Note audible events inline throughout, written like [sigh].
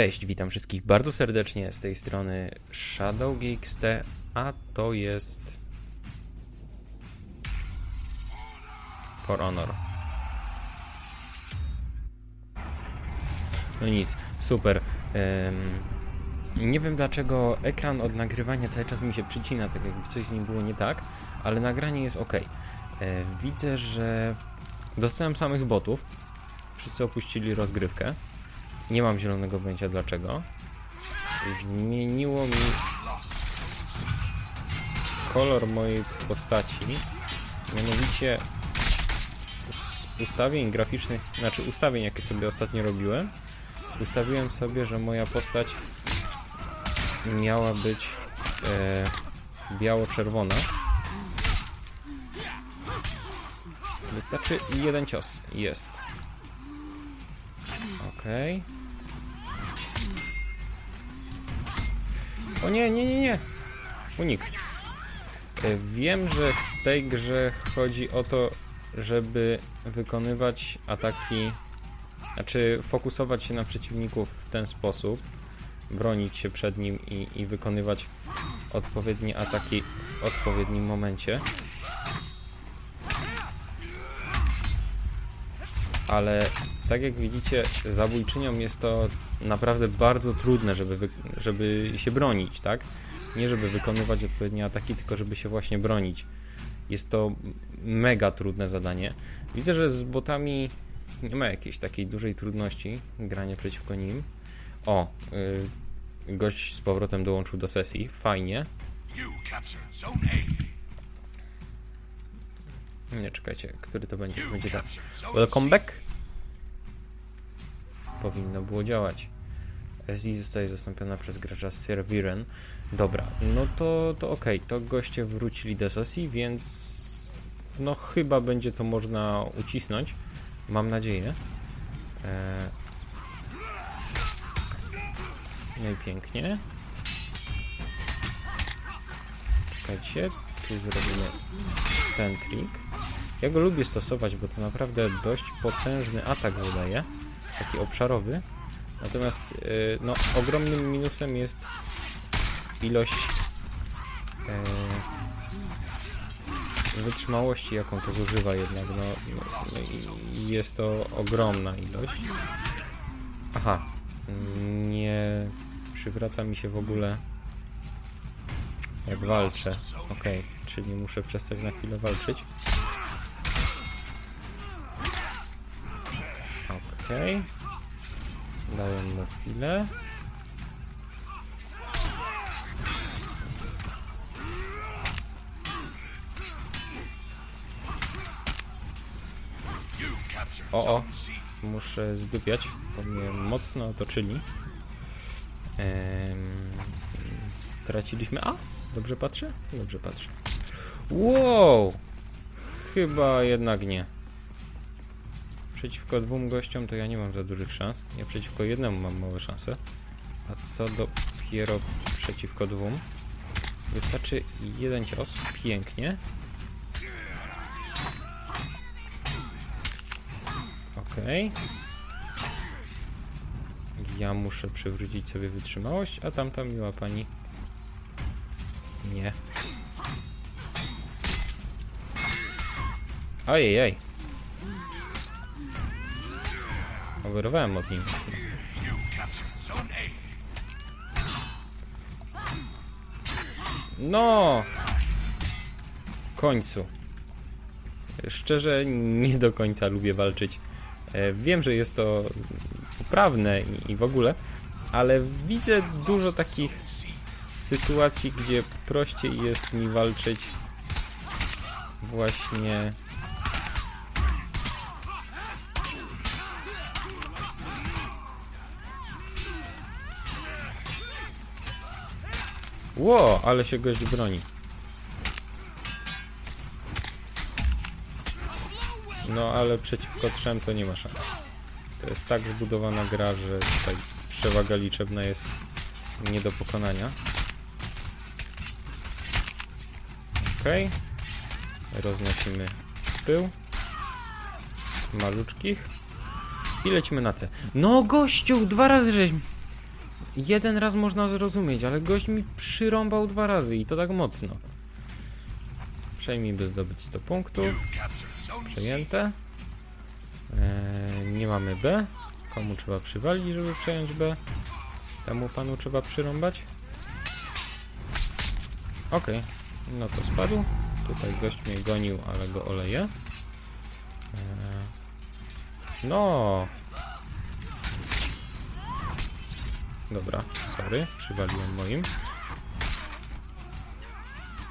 Cześć, witam wszystkich bardzo serdecznie z tej strony Shadow GXT, a to jest For Honor. No nic, super. Em, nie wiem dlaczego ekran od nagrywania cały czas mi się przycina, tak jakby coś z nim było nie tak, ale nagranie jest ok. E, widzę, że dostałem samych botów. Wszyscy opuścili rozgrywkę. Nie mam zielonego pojęcia dlaczego. Zmieniło mi kolor mojej postaci. Mianowicie z ustawień graficznych, znaczy ustawień jakie sobie ostatnio robiłem, ustawiłem sobie, że moja postać miała być e, biało-czerwona. Wystarczy jeden cios. Jest. Okej. O nie, nie, nie, nie. Unik. E, Wiem, że w tej grze chodzi o to, żeby wykonywać ataki, znaczy fokusować się na przeciwników w ten sposób, bronić się przed nim i, i wykonywać odpowiednie ataki w odpowiednim momencie. Ale tak jak widzicie, zabójczynią jest to naprawdę bardzo trudne, żeby, żeby się bronić, tak? Nie żeby wykonywać odpowiednie ataki, tylko żeby się właśnie bronić. Jest to mega trudne zadanie. Widzę, że z botami nie ma jakiejś takiej dużej trudności grania przeciwko nim. O, yy, gość z powrotem dołączył do sesji. Fajnie. Nie, czekajcie, który to będzie? Będzie tak. Welcome back. Powinno było działać. SI zostaje zastąpiona przez gracza Sir Viren. Dobra, no to, to okej, to goście wrócili do sesji, więc no chyba będzie to można ucisnąć. Mam nadzieję. E... No i pięknie. Czekajcie, tu zrobimy ten trik. Ja go lubię stosować, bo to naprawdę dość potężny atak zadaje, taki obszarowy. Natomiast yy, no, ogromnym minusem jest ilość yy, wytrzymałości, jaką to zużywa jednak. No, no, no jest to ogromna ilość. Aha, nie przywraca mi się w ogóle jak walczę. Okej, czyli muszę przestać na chwilę walczyć. Okej. Daję mu chwilę. O, o. Muszę zdupiać, bo mnie mocno otoczyli. Em, straciliśmy A? Dobrze patrzę? Dobrze patrzę. Wow! Chyba jednak nie. Przeciwko dwóm gościom to ja nie mam za dużych szans. Ja przeciwko jednemu mam małe szanse. A co dopiero przeciwko dwóm? Wystarczy jeden cios. Pięknie. Okej. Ja muszę przywrócić sobie wytrzymałość, a tamta miła pani. Nie. Ojej. Overowałem od. You captured Zone A. No! W końcu. Szczerze, nie do końca lubię walczyć. E, Wiem, że jest to poprawne i w ogóle, ale widzę dużo takich sytuacji, gdzie prościej jest mi walczyć właśnie. Ło, ale się gość broni. No ale przeciwko trzem to nie ma szans. To jest tak zbudowana gra, że tutaj przewaga liczebna jest nie do pokonania. Okej. Roznosimy pył. Maluczkich. I lecimy na C. No gościu, dwa razy żeś... jeden raz można zrozumieć, ale gość mi przyrąbał dwa razy i to tak mocno. Przejmij, by zdobyć 100 punktów. Przejęte. Eee, nie mamy B. Komu trzeba przywalić, żeby przejąć B? Temu panu trzeba przyrąbać. Okej, no to spadł. Tutaj gość mnie gonił, ale go oleje. Eee, no. Dobra, sorry, przywaliłem moim.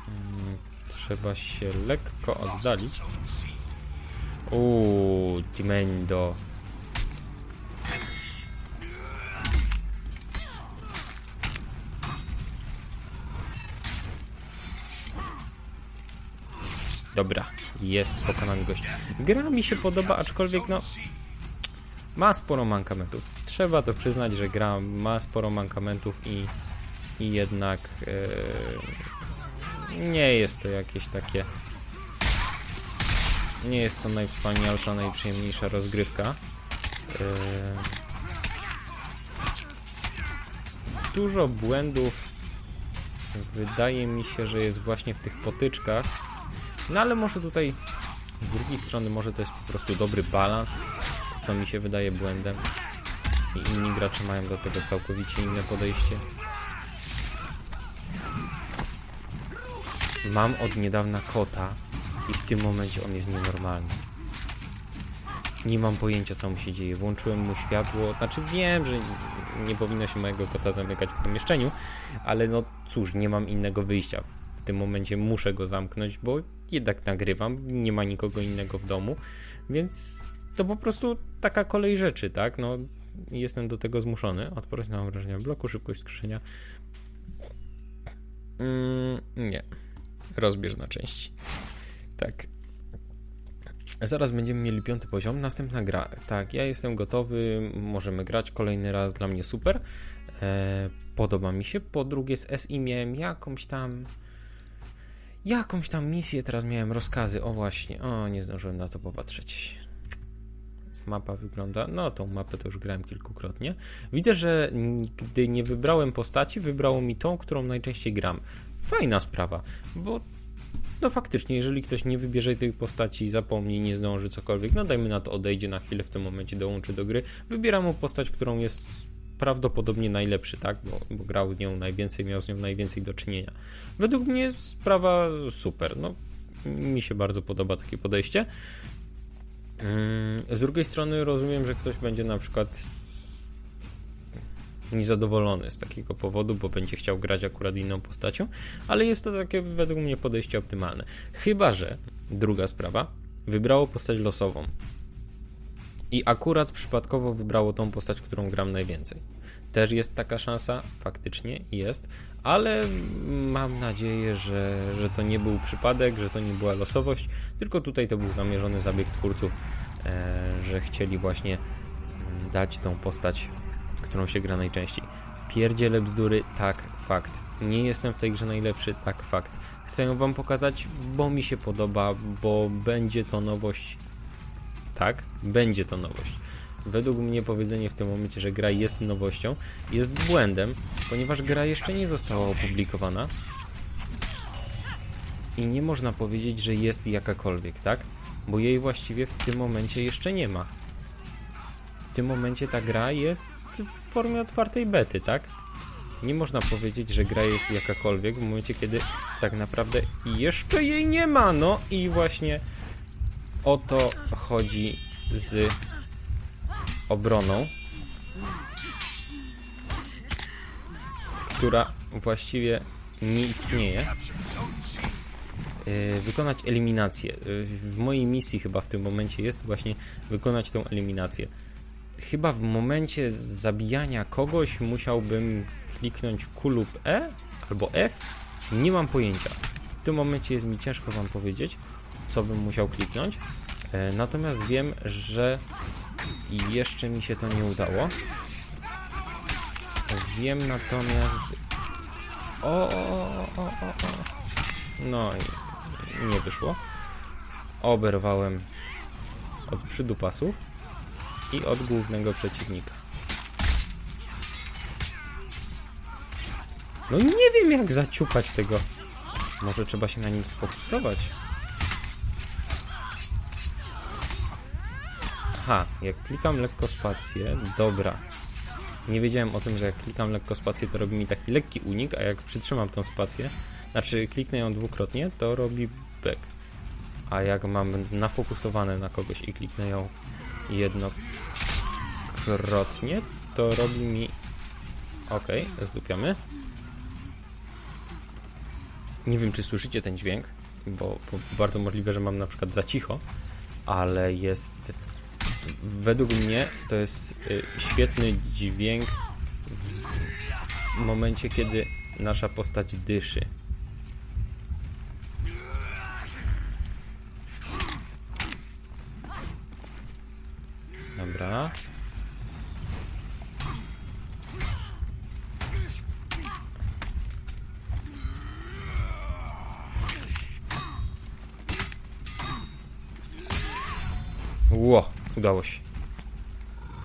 Mm, Trzeba się lekko oddalić. Uuu, Timendo. Dobra, jest pokonany gość. Gra mi się podoba, aczkolwiek no ma sporo mankamentów. Trzeba to przyznać, że gra ma sporo mankamentów i, i jednak e, nie jest to jakieś takie nie jest to najwspanialsza, najprzyjemniejsza rozgrywka. E, dużo błędów wydaje mi się, że jest właśnie w tych potyczkach. No ale może tutaj z drugiej strony może to jest po prostu dobry balans, co mi się wydaje błędem. I inni gracze mają do tego całkowicie inne podejście. Mam od niedawna kota i w tym momencie on jest nienormalny. Nie mam pojęcia co mu się dzieje. Włączyłem mu światło, znaczy wiem, że nie powinno się mojego kota zamykać w pomieszczeniu, ale no cóż, nie mam innego wyjścia. W tym momencie muszę go zamknąć, bo jednak nagrywam, nie ma nikogo innego w domu, więc to po prostu taka kolej rzeczy, tak? No, jestem do tego zmuszony. Odporność na obrażenia bloku, szybkość skrzeszenia. Mm, nie. Rozbierz na części. Tak. Zaraz będziemy mieli piąty poziom. Następna gra. Tak, ja jestem gotowy. Możemy grać kolejny raz. Dla mnie super. E, podoba mi się. Po drugie, z SI miałem jakąś tam. Jakąś tam misję. Teraz miałem rozkazy. O, właśnie. O, nie zdążyłem na to popatrzeć mapa wygląda. No, tą mapę to już grałem kilkukrotnie. Widzę, że gdy nie wybrałem postaci, wybrało mi tą, którą najczęściej gram. Fajna sprawa, bo no faktycznie, jeżeli ktoś nie wybierze tej postaci, zapomni, nie zdąży cokolwiek, no dajmy na to odejdzie na chwilę w tym momencie, dołączy do gry, wybiera mu postać, którą jest prawdopodobnie najlepszy, tak? Bo, bo grał nią najwięcej, miał z nią najwięcej do czynienia. Według mnie sprawa super. No, mi się bardzo podoba takie podejście. Mm, Z drugiej strony rozumiem, że ktoś będzie na przykład niezadowolony z takiego powodu, bo będzie chciał grać akurat inną postacią, ale jest to takie według mnie podejście optymalne. Chyba, że druga sprawa, wybrało postać losową i akurat przypadkowo wybrało tą postać, którą gram najwięcej. Też jest taka szansa, faktycznie jest, ale mam nadzieję, że, że to nie był przypadek, że to nie była losowość, tylko tutaj to był zamierzony zabieg twórców, e, że chcieli właśnie dać tą postać, którą się gra najczęściej. Pierdziele bzdury, tak, fakt. Nie jestem w tej grze najlepszy, tak, fakt. Chcę ją wam pokazać, bo mi się podoba, bo będzie to nowość. Tak, będzie to nowość. Według mnie powiedzenie w tym momencie, że gra jest nowością, jest błędem, ponieważ gra jeszcze nie została opublikowana i nie można powiedzieć, że jest jakakolwiek, tak? Bo jej właściwie w tym momencie jeszcze nie ma. W tym momencie ta gra jest w formie otwartej bety, tak? Nie można powiedzieć, że gra jest jakakolwiek w momencie, kiedy tak naprawdę jeszcze jej nie ma. No i właśnie o to chodzi z obroną, która właściwie nie istnieje. Yy, wykonać eliminację. Yy, W mojej misji chyba w tym momencie jest właśnie wykonać tą eliminację. Chyba w momencie zabijania kogoś musiałbym kliknąć Q lub E albo F. Nie mam pojęcia. W tym momencie jest mi ciężko Wam powiedzieć, co bym musiał kliknąć. E, Natomiast wiem, że jeszcze mi się to nie udało. Wiem natomiast. O, o, o, o, o. No i nie wyszło. Oberwałem od przydupasów i od głównego przeciwnika. No nie wiem jak zaciupać tego. Może trzeba się na nim sfokusować. Aha, jak klikam lekko spację, dobra. Nie wiedziałem o tym, że jak klikam lekko spację, to robi mi taki lekki unik, a jak przytrzymam tą spację, znaczy kliknę ją dwukrotnie, to robi back. A jak mam nafokusowane na kogoś i kliknę ją jednokrotnie, to robi mi... Ok, zdupiamy. Nie wiem, czy słyszycie ten dźwięk, bo, bo bardzo możliwe, że mam na przykład za cicho, ale jest... Według mnie to jest y, świetny dźwięk w momencie, kiedy nasza postać dyszy.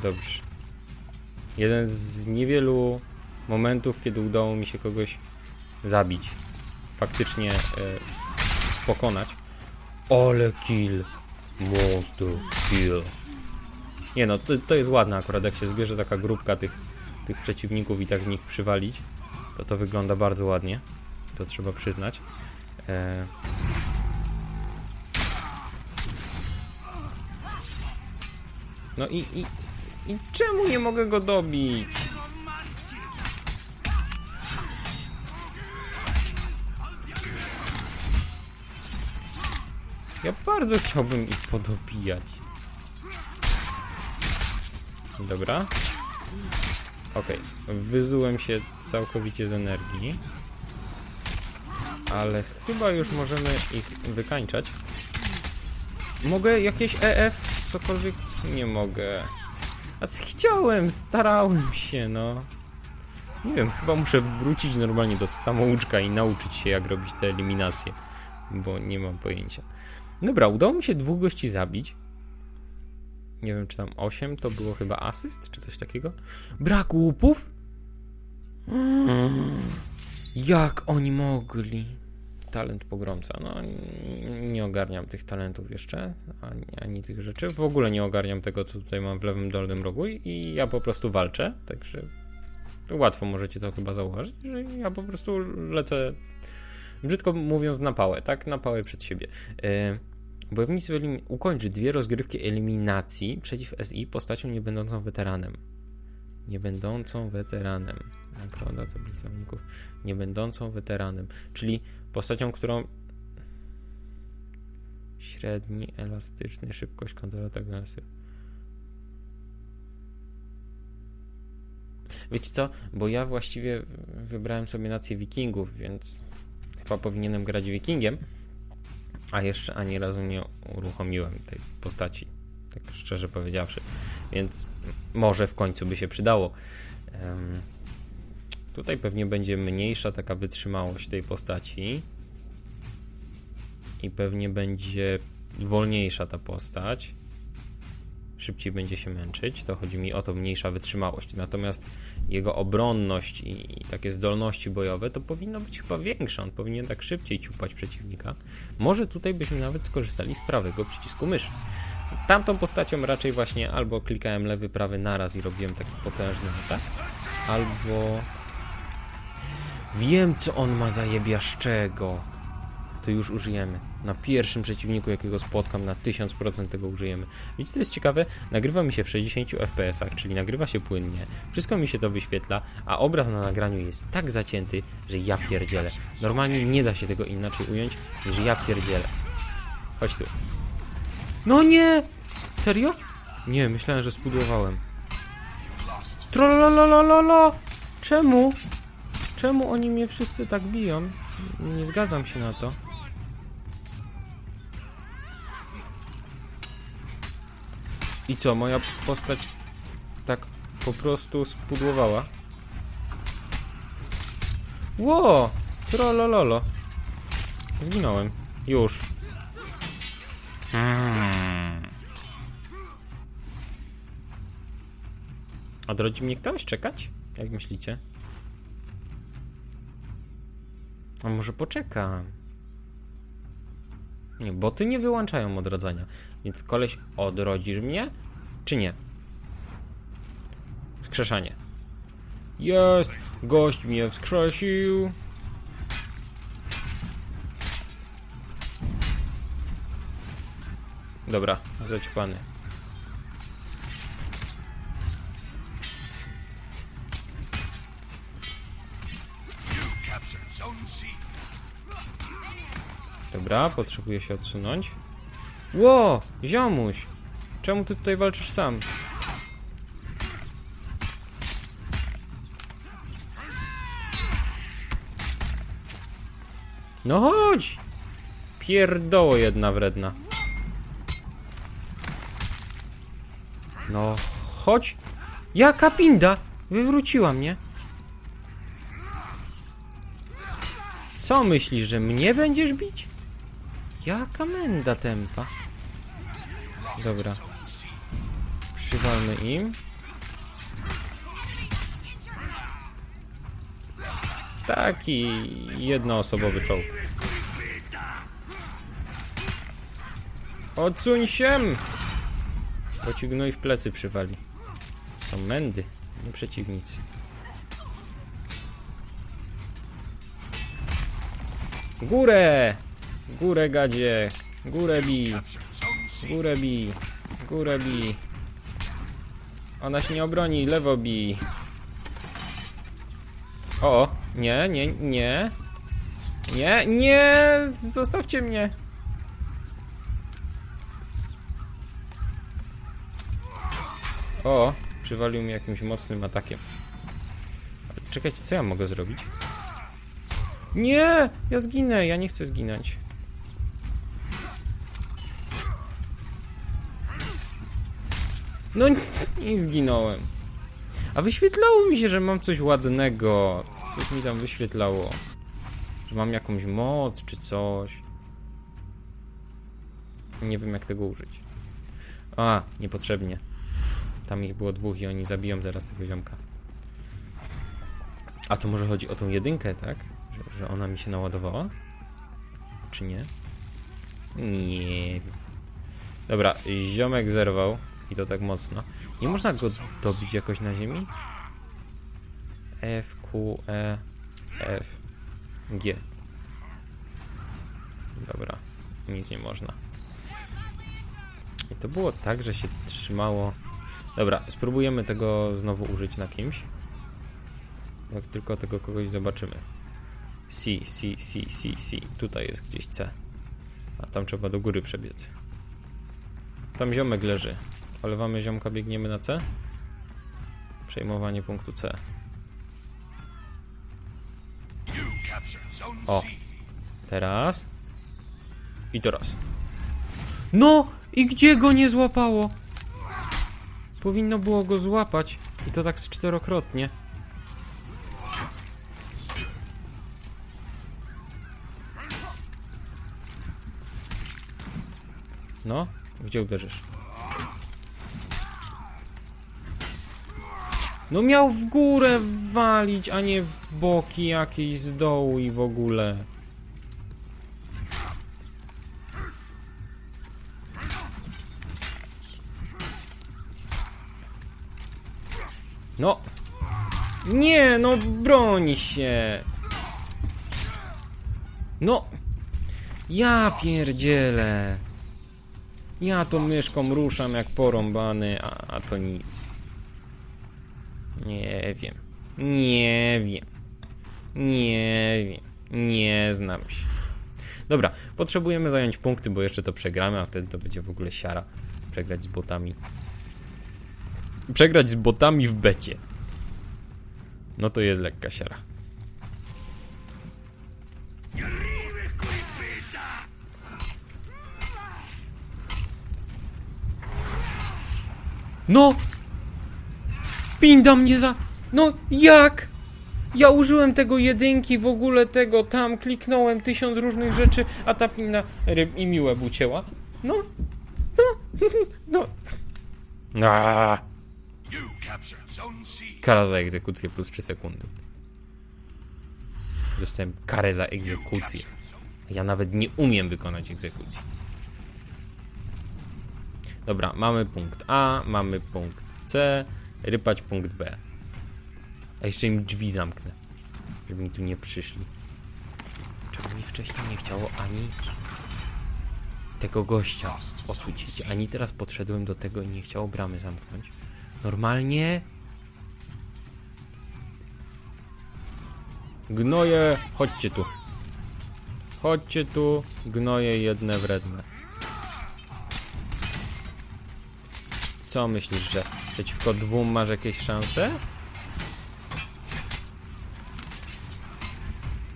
Dobrze. Jeden z niewielu momentów, kiedy udało mi się kogoś zabić. Faktycznie e, pokonać. Ole kill. Monster kill. Nie no, to, to jest ładne akurat, jak się zbierze taka grupka tych, tych przeciwników i tak w nich przywalić, to to wygląda bardzo ładnie. To trzeba przyznać. E... No i, i, i czemu nie mogę go dobić? Ja bardzo chciałbym ich podobijać. Dobra. Okej, wyzułem się całkowicie z energii. Ale chyba już możemy ich wykańczać. Mogę jakieś EF, cokolwiek? Nie mogę. Chciałem, starałem się, no. Nie wiem, chyba muszę wrócić normalnie do samouczka i nauczyć się, jak robić te eliminacje, bo nie mam pojęcia. Dobra, udało mi się dwóch gości zabić. Nie wiem, czy tam 8 to było chyba asyst, czy coś takiego. Brak łupów? Mm. Jak oni mogli? Talent pogromca. No, nie ogarniam tych talentów jeszcze, ani, ani tych rzeczy. W ogóle nie ogarniam tego, co tutaj mam w lewym dolnym rogu i- ja po prostu walczę, także łatwo możecie to chyba zauważyć, że ja po prostu lecę, brzydko mówiąc, na pałę, tak? Na pałę przed siebie. Yy, Bojownicy ukończy dwie rozgrywki eliminacji przeciw SI postacią nie będącą weteranem. Nie będącą weteranem. Nagroda tablica wyników. Nie będącą weteranem. Czyli postacią, którą średni, elastyczny, szybkość kontrataku. Wiecie co? Bo ja właściwie wybrałem sobie nację wikingów, więc chyba powinienem grać wikingiem. A jeszcze ani razu nie uruchomiłem tej postaci, tak szczerze powiedziawszy. Więc może w końcu by się przydało. Tutaj pewnie będzie mniejsza taka wytrzymałość tej postaci. I pewnie będzie wolniejsza ta postać. Szybciej będzie się męczyć. To chodzi mi o to mniejsza wytrzymałość. Natomiast jego obronność i takie zdolności bojowe to powinno być chyba większe. On powinien tak szybciej ciupać przeciwnika. Może tutaj byśmy nawet skorzystali z prawego przycisku myszy. Tamtą postacią raczej właśnie albo klikałem lewy, prawy naraz i robiłem taki potężny atak, albo wiem co on ma zajebiaszczego. To już użyjemy. Na pierwszym przeciwniku, jakiego spotkam, na 1000% tego użyjemy. Wiecie, co jest ciekawe? Nagrywa mi się w 60 fps, czyli nagrywa się płynnie. Wszystko mi się to wyświetla, a obraz na nagraniu jest tak zacięty, że ja pierdzielę. Normalnie nie da się tego inaczej ująć, niż ja pierdzielę. Chodź tu. No nie! Serio? Nie, myślałem, że spudłowałem. Trollololololo! Czemu? Czemu oni mnie wszyscy tak biją? Nie zgadzam się na to. I co, moja postać tak po prostu spudłowała? Ło! Trollololo. Zginąłem. Już. Hmm. Odrodzi mnie ktoś czekać? Jak myślicie? A może poczekam? Nie, boty nie wyłączają odrodzenia. Więc koleś, odrodzisz mnie? Czy nie? Wskrzeszanie. Jest! Gość mnie wskrzesił! Dobra, zaćpany. Dobra, potrzebuję się odsunąć. Ło! Ziomuś! Czemu ty tutaj walczysz sam? No chodź! Pierdoło jedna wredna. No chodź! Jaka pinda! Wywróciła mnie. Co myślisz, że mnie będziesz bić? Jaka menda tempa. Dobra. Przywalmy im. Taki jednoosobowy czołg. Odsuń się! Bo ci gnój w plecy przywali. Są mędy, nie przeciwnicy. Górę! Górę gadzie! Górę bi! Górę bi! Górę bi! Ona się nie obroni, lewo bi! O! Nie, nie, nie! Nie, nie! Zostawcie mnie! O! Przywalił mi jakimś mocnym atakiem. Czekajcie, co ja mogę zrobić? Nie! Ja zginę! Ja nie chcę zginąć. No i zginąłem. A wyświetlało mi się, że mam coś ładnego. Coś mi tam wyświetlało. Że mam jakąś moc czy coś. Nie wiem jak tego użyć. A, niepotrzebnie. Tam ich było dwóch i oni zabiją zaraz tego ziomka. A to może chodzi o tą jedynkę, tak? Że, że ona mi się naładowała? Czy nie? Nie. Dobra, ziomek zerwał. I to tak mocno. Nie można go dobić jakoś na ziemi? F, Q, E, F, G. Dobra, nic nie można. I to było tak, że się trzymało. Dobra, spróbujemy tego znowu użyć na kimś. Jak tylko tego kogoś zobaczymy. C, C, C, C, C. Tutaj jest gdzieś C. A tam trzeba do góry przebiec. Tam ziomek leży. Polewamy ziomka, biegniemy na C. Przejmowanie punktu C. O. Teraz. I teraz. No! I gdzie go nie złapało? Powinno było go złapać. I to tak z czterokrotnie. No, gdzie uderzysz? No miał w górę walić, a nie w boki jakieś z dołu i w ogóle. No. Nie, no broń się. No. Ja pierdzielę. Ja tą myszką ruszam jak porąbany, a, a to nic. Nie wiem. Nie wiem. Nie wiem. Nie znam się. Dobra, potrzebujemy zająć punkty, bo jeszcze to przegramy, a wtedy to będzie w ogóle siara. Przegrać z botami. Przegrać z botami w becie. No to jest lekka siara. No! Pinda mnie za... No jak? Ja użyłem tego jedynki, w ogóle tego tam, kliknąłem tysiąc różnych rzeczy, a ta pinna ryb i miłe ucięła. No, no, [laughs] no. Aaaa. Kara za egzekucję plus 3 sekundy. Dostałem karę za egzekucję. Ja nawet nie umiem wykonać egzekucji. Dobra, mamy punkt A, mamy punkt C, rypać punkt B. A jeszcze im drzwi zamknę, żeby mi tu nie przyszli. Czego mi wcześniej nie chciało ani tego gościa ocucić, ani teraz podszedłem do tego i nie chciało bramy zamknąć. Normalnie Gnoje, chodźcie tu. Chodźcie tu, gnoje jedne wredne. Co myślisz, że przeciwko dwóm masz jakieś szanse?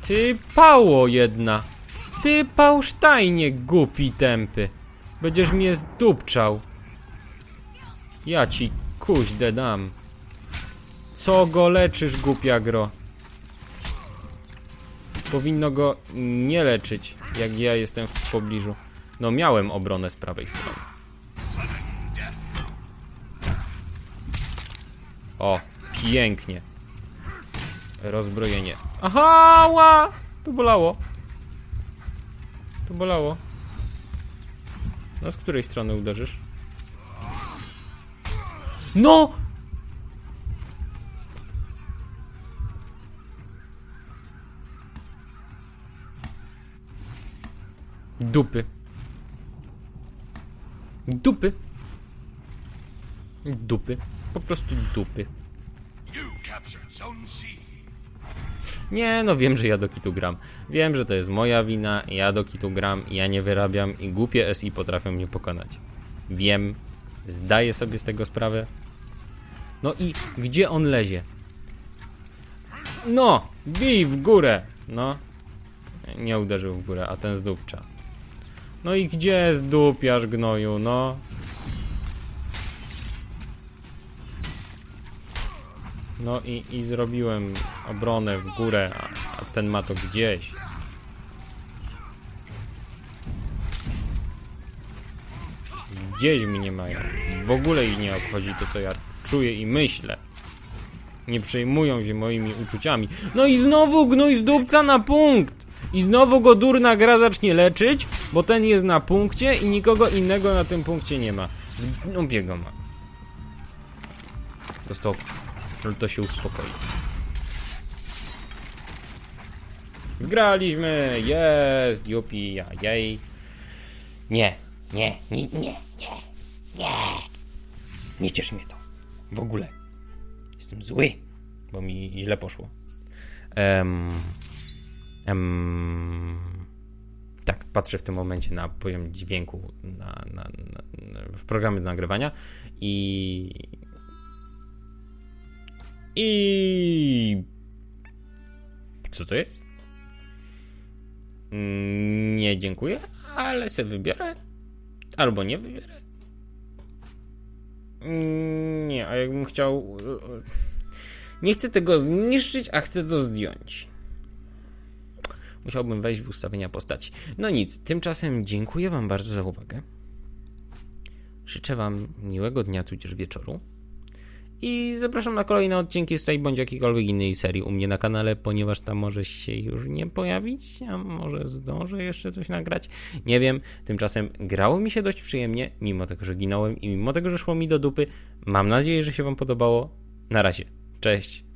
Ty pało jedna. Ty pałsztajnie głupi tępy. Będziesz mnie zdupczał. Ja ci kuźdę dam. Co go leczysz, głupia gro? Powinno go nie leczyć, jak ja jestem w pobliżu. No miałem obronę z prawej strony. O, pięknie. Rozbrojenie. Aha, ła! To bolało. To bolało. No z której strony uderzysz? No! Dupy. Dupy. Dupy. Po prostu dupy. Nie, no wiem, że ja do kitu gram. Wiem, że to jest moja wina, ja do kitu gram, ja nie wyrabiam i głupie SI potrafią mnie pokonać. Wiem, zdaję sobie z tego sprawę. No i gdzie on lezie? No, bij w górę. No, nie uderzył w górę, a ten zdupcza. No i gdzie zdupiasz gnoju, no? No i, i zrobiłem obronę w górę, a, a ten ma to gdzieś. Gdzieś mnie mają. W ogóle ich nie obchodzi to, co ja czuję i myślę. Nie przejmują się moimi uczuciami. No i znowu gnój z dupca na punkt! I znowu go durna gra zacznie leczyć, bo ten jest na punkcie i nikogo innego na tym punkcie nie ma. W dupie go ma. Dostał ale to się uspokoi. Graliśmy! Jest! Jupi, ja, jej. Nie, nie, nie, nie, nie, nie. Nie ciesz mnie to. W ogóle. Jestem zły, bo mi źle poszło. Em, em, tak, patrzę w tym momencie na poziom dźwięku na, na, na, w programie do nagrywania i i. Co to jest? Mm, Nie, dziękuję, ale se wybiorę. Albo nie wybiorę. Mm, Nie, a jakbym chciał. Nie chcę tego zniszczyć, a chcę to zdjąć. Musiałbym wejść w ustawienia postaci. No nic, tymczasem dziękuję Wam bardzo za uwagę. Życzę Wam miłego dnia, tudzież wieczoru. I zapraszam na kolejne odcinki z tej bądź jakiejkolwiek innej serii u mnie na kanale, ponieważ tam może się już nie pojawić, a może zdążę jeszcze coś nagrać. Nie wiem. Tymczasem grało mi się dość przyjemnie, mimo tego, że ginąłem i mimo tego, że szło mi do dupy. Mam nadzieję, że się Wam podobało. Na razie. Cześć.